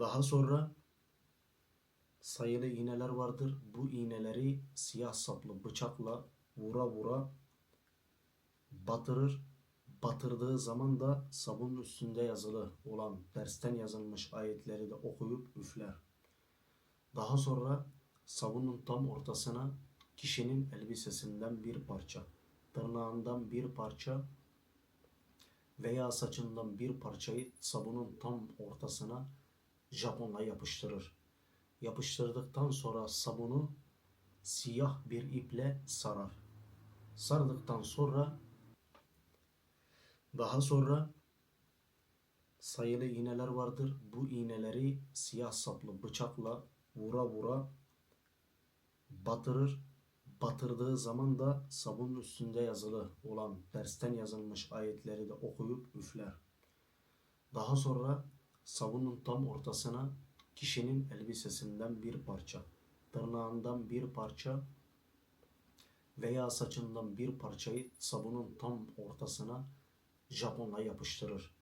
Daha sonra sayılı iğneler vardır. Bu iğneleri siyah saplı bıçakla vura vura batırır. Batırdığı zaman da sabunun üstünde yazılı olan dersten yazılmış ayetleri de okuyup üfler. Daha sonra sabunun tam ortasına kişinin elbisesinden bir parça, tırnağından bir parça veya saçından bir parçayı sabunun tam ortasına Japonla yapıştırır. Yapıştırdıktan sonra sabunu siyah bir iple sarar. Sardıktan sonra daha sonra sayılı iğneler vardır. Bu iğneleri siyah saplı bıçakla vura vura batırır. Batırdığı zaman da sabunun üstünde yazılı olan dersten yazılmış ayetleri de okuyup üfler. Daha sonra sabunun tam ortasına kişinin elbisesinden bir parça, tırnağından bir parça veya saçından bir parçayı sabunun tam ortasına Japonla yapıştırır.